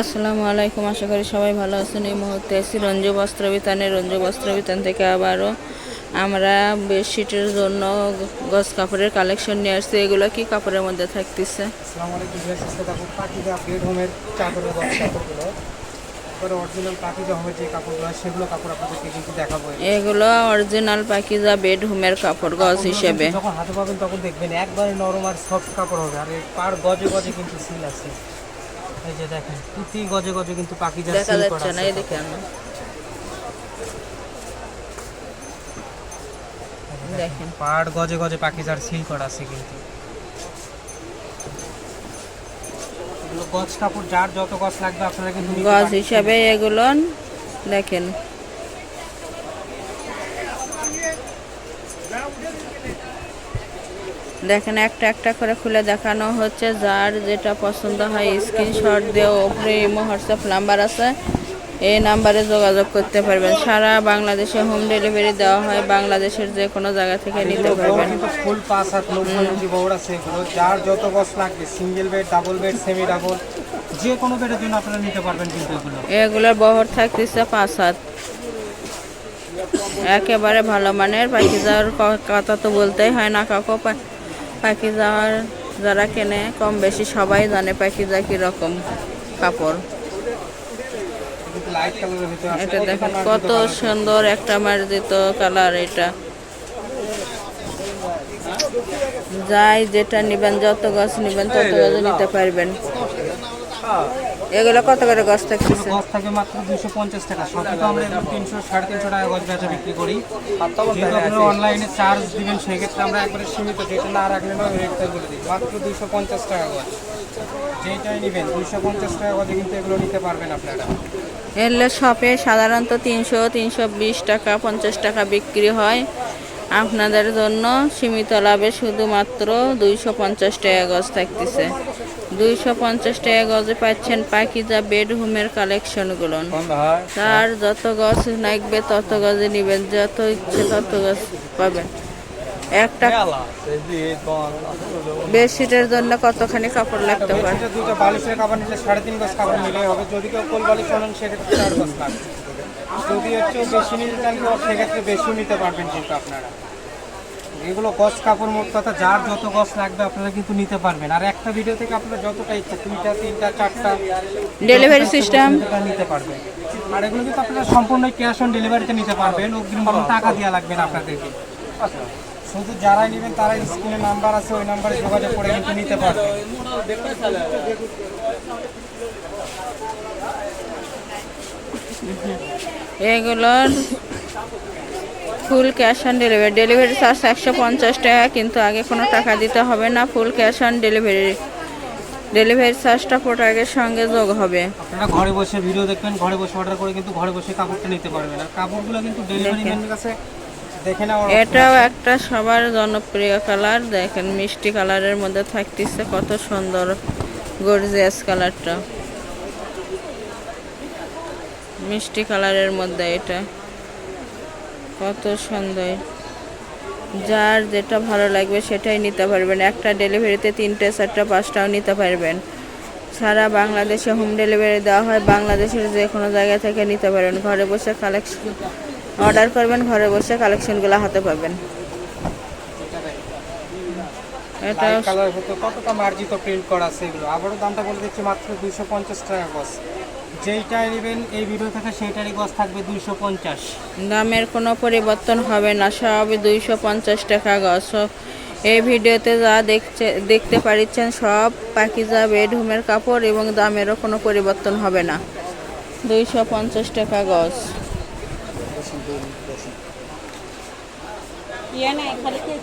আসসালামু আলাইকুম আশা করি সবাই ভালো আছেন। এই মুহূর্তে আছি রঞ্জু বস্ত্র বিতানে রঞ্জু বস্ত্র বিতান থেকে আবারও আমরা বেডশিটের জন্য গজ কাপড়ের কালেকশন নিয়ে আসছি। এগুলো কি কাপড়ের মধ্যে থাকতেছে? এগুলো অরিজিনাল পাকিজা বেড হোমের কাপড় গজ হিসেবে। যখন হাতে পাবেন তখন দেখবেন একবারে নরম আর সফট কাপড় হবে। আর পার গজে গজে কিন্তু সিল আছে। এই যে দেখেন প্রতি গজে গজে কিন্তু পাখিজা দেখা যাচ্ছে না দেখেন। পার গজে গজে পাখিজার সিল করা আছে কিন্তু। গজ কাপড় যার যত গজ লাগবে আপনারা কিন্তু নিতে গজ হিসাবে এগুলো দেখেন। দেখেন একটা একটা করে খুলে দেখানো হচ্ছে। যার যেটা পছন্দ হয় স্ক্রিনশট দিয়ে ওপরে ইমো হোয়াটসঅ্যাপ নাম্বার আছে। এই নাম্বারে যোগাযোগ করতে পারবেন। সারা বাংলাদেশে হোম ডেলিভারি দেওয়া হয়। বাংলাদেশের যে কোনো জায়গা থেকে নিতে পারবেন। ফুল পাঁচ হাত নব্বই বড় আছে এগুলো। যার যত গছ লাগবে single bed double bed semi double যে কোনো বেডের জন্য আপনারা নিতে পারবেন কিন্তু এগুলো। এগুলোর বহর থাকতেছে পাঁচ হাত। একেবারে ভালো মানের। পাখি যাওয়ার কথা তো বলতেই হয় না কাউকে পা- পাখি যাওয়ার যারা কেনে কম বেশি সবাই জানে পাখি যা কীরকম কাপড়। এটা দেখেন কত সুন্দর একটা মার্জিত কালার এটা। যাই যেটা নিবেন, যত গাছ নিবেন, তত গাছ নিতে পারবেন। এগুলো কত করে গাছ থাকতেছে? গছ থাকে মাত্র দুশো পঞ্চাশ টাকা। সবই তো আমরা তিনশো সাড়ে তিনশো টাকা গছ বেচা বিক্রি করি। যেহেতু আপনারা অনলাইনে চার্জ দিবেন সেক্ষেত্রে আমরা একবারে সীমিত যেটা না রাখলে রেটটা বলে দিই। মাত্র দুশো পঞ্চাশ টাকা গছ। যেটাই নেবেন দুশো পঞ্চাশ টাকা গজে কিন্তু এগুলো নিতে পারবেন আপনারা। এলে শপে সাধারণত তিনশো তিনশো বিশ টাকা পঞ্চাশ টাকা বিক্রি হয়। আপনাদের জন্য সীমিত লাভে শুধুমাত্র দুইশো পঞ্চাশ টাকা গজ থাকতেছে। দুইশো পঞ্চাশ টাকা গজে পাচ্ছেন পাখিজা বেডরুমের কালেকশনগুলো। তার যত গজ লাগবে তত গজে নেবেন, যত ইচ্ছে তত গজ পাবেন। একটা বেডশিটের জন্য কতখানি কাপড় লাগতে পারে? দুটো বালিশের কাপড় নিলে সাড়ে তিন গজ কাপড় নিলেই হবে। যদি কেউ কোল বালিশ সেক্ষেত্রে চার গজ লাগবে। যদি হচ্ছে বেশি নিতে চান সেক্ষেত্রে বেশিও নিতে পারবেন কিন্তু আপনারা। এগুলো গছ কাপড় মোট কথা যার যত গছ লাগবে আপনারা কিন্তু নিতে পারবেন। আর একটা ভিডিও থেকে আপনারা যতটা ইচ্ছা দুইটা তিনটা চারটা system? যতটা নিতে পারবেন। আর এগুলো কিন্তু আপনারা সম্পূর্ণ ক্যাশ অন ডেলিভারিতে নিতে পারবেন। অগ্রিম কোনো টাকা দেওয়া লাগবে না আপনাদেরকে। শুধু যারাই নেবেন তারাই স্ক্রিনে নাম্বার আছে ওই নাম্বারে যোগাযোগ করে কিন্তু নিতে পারবেন। এগুলোর full cash on delivery delivery charge একশো পঞ্চাশ টাকা কিন্তু আগে কোনো টাকা দিতে হবে না full cash on delivery delivery চার্জটা প্রোডাক্টের সঙ্গে যোগ হবে। আপনারা ঘরে বসে ভিডিও দেখবেন ঘরে বসে অর্ডার করে কিন্তু ঘরে বসে কাপড়টা নিতে পারবেন। আর কাপড়গুলো কিন্তু ডেলিভারি ম্যানের কাছে এটাও একটা সবার জনপ্রিয় কালার দেখেন মিষ্টি কালারের মধ্যে থাকতেছে কত সুন্দর গর্জিয়াস কালারটা মিষ্টি কালারের মধ্যে এটা। কত সুন্দর। যার যেটা ভালো লাগবে সেটাই নিতে পারবেন। একটা ডেলিভারিতে তিনটে, চারটা, পাঁচটাও নিতে পারবেন। সারা বাংলাদেশে হোম ডেলিভারি দেওয়া হয়। বাংলাদেশের যে কোনো জায়গা থেকে নিতে পারবেন ঘরে বসে কালেকশন অর্ডার করবেন, ঘরে বসে কালেকশনগুলো হাতে পাবেন। এটা কালার মার্জিত প্রিন্ট করা আছে এগুলো? আবারও দামটা বলে দিচ্ছি মাত্র পঞ্চাশ টাকা গজ যেইটাই নেবেন এই ভিডিও থেকে সেইটারই গজ থাকবে দুইশো পঞ্চাশ। দামের কোনো পরিবর্তন হবে না সব দুইশো পঞ্চাশ টাকা গছ এই ভিডিওতে যা দেখছে দেখতে পারিচ্ছেন সব পাকিজা বেডরুমের কাপড় এবং দামেরও কোনো পরিবর্তন হবে না। দুইশো পঞ্চাশ টাকা গজ।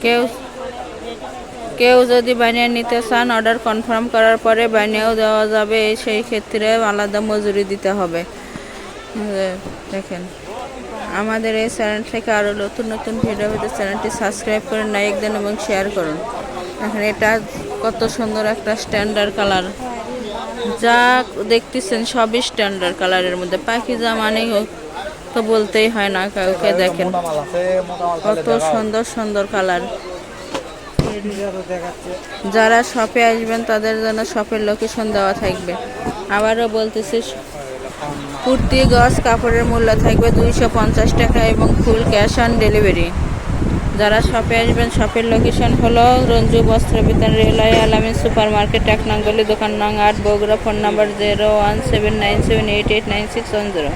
কেউ কেউ যদি বানিয়ে নিতে চান অর্ডার কনফার্ম করার পরে বানিয়েও দেওয়া যাবে, সেই ক্ষেত্রে আলাদা মজুরি দিতে হবে। দেখেন, আমাদের এই চ্যানেল থেকে আরও নতুন নতুন ভিডিও পেতে চ্যানেলটি সাবস্ক্রাইব করে লাইক দেন এবং শেয়ার করুন। এখন এটা কত সুন্দর একটা স্ট্যান্ডার্ড কালার যা দেখতেছেন সবই স্ট্যান্ডার্ড কালারের মধ্যে। পাখি যা মানে তো বলতেই হয় না, কাউকে দেখেন। কত সুন্দর সুন্দর কালার যারা শপে আসবেন, তাদের জন্য শপের লোকেশন দেওয়া থাকবে। আবারও বলতেছি, কুর্তি, গজ, কাপড়ের মূল্য থাকবে দুইশো পঞ্চাশ টাকা এবং ফুল ক্যাশ অন ডেলিভারি। যারা শপে আসবেন, শপের লোকেশন হলো Ranju Bastra Bitan railway Alamin super market এক নং গলি দোকান নং আট, Bogura, phone number zero one seven nine seven eight eight nine six one zero.